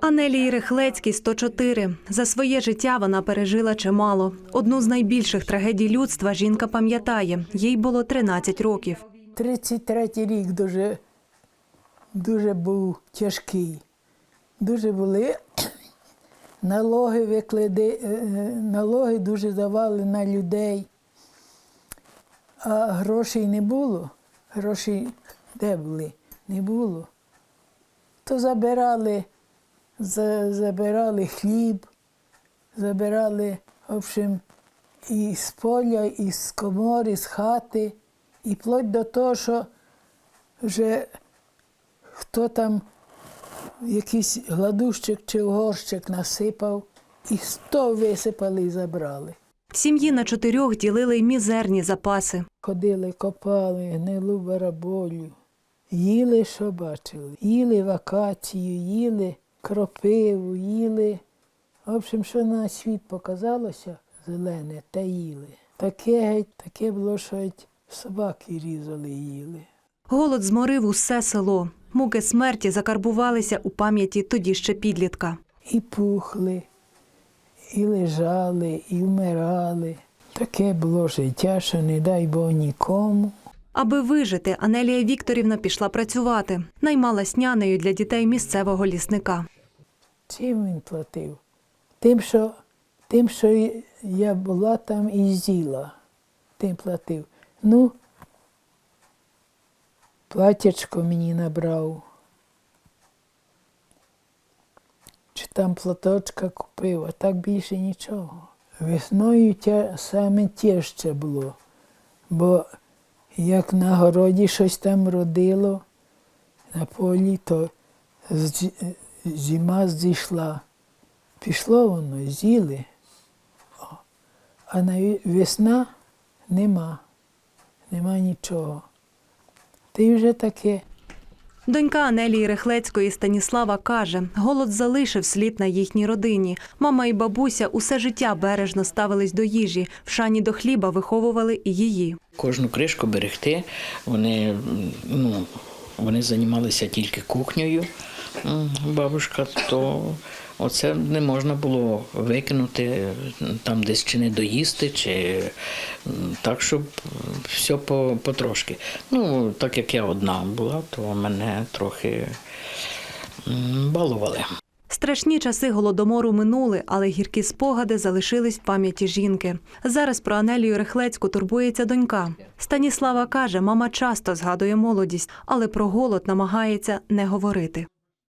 Анелії Рихлецькій 104. За своє життя вона пережила чимало. Одну з найбільших трагедій людства жінка пам'ятає. Їй було 13 років. 33-й рік дуже, дуже був тяжкий. Дуже були налоги виклади, е, налоги дуже давали на людей. А грошей не було. Грошей де були? Не було. То забирали, за- забирали хліб, забирали, в общем, і з поля, і з комори, і з хати, і вплоть до того, що вже хто там якийсь гладущик чи горщик насипав, і сто висипали і забрали. Сім'ї на чотирьох ділили й мізерні запаси. Ходили, копали гнилу бараболю, їли, що бачили. Їли вакацію, їли кропиву, їли. В общем, що на світ показалося зелене, те їли. Таке геть, таке було, що геть собаки різали і їли. Голод зморив усе село. Муки смерті закарбувалися у пам'яті тоді ще підлітка. І пухли, і лежали, і вмирали. Таке було життя, що не дай Бог нікому. Аби вижити, Анелія Вікторівна пішла працювати. Наймалась нянею для дітей місцевого лісника. Чим він платив? Тим, що, тим, що я була там і з'їла, тим платив. Ну, платячко мені набрав. Чи там платочка купив, а так більше нічого. Весною тя, саме тяжче було, бо як на городі щось там родило, на полі, то зима зійшла. Пішло воно, з'їли. А на весна нема, нема нічого. Та й вже таке. Донька Анелії Рехлецької Станіслава каже, голод залишив слід на їхній родині. Мама і бабуся усе життя бережно ставились до їжі, в шані до хліба виховували і її. Кожну кришку берегти. Вони, ну, вони займалися тільки кухнею, бабушка, то оце не можна було викинути там десь чи не доїсти, чи так, щоб все потрошки. Ну, так як я одна була, то мене трохи балували. Страшні часи голодомору минули, але гіркі спогади залишились в пам'яті жінки. Зараз про Анелію Рехлецьку турбується донька. Станіслава каже, мама часто згадує молодість, але про голод намагається не говорити.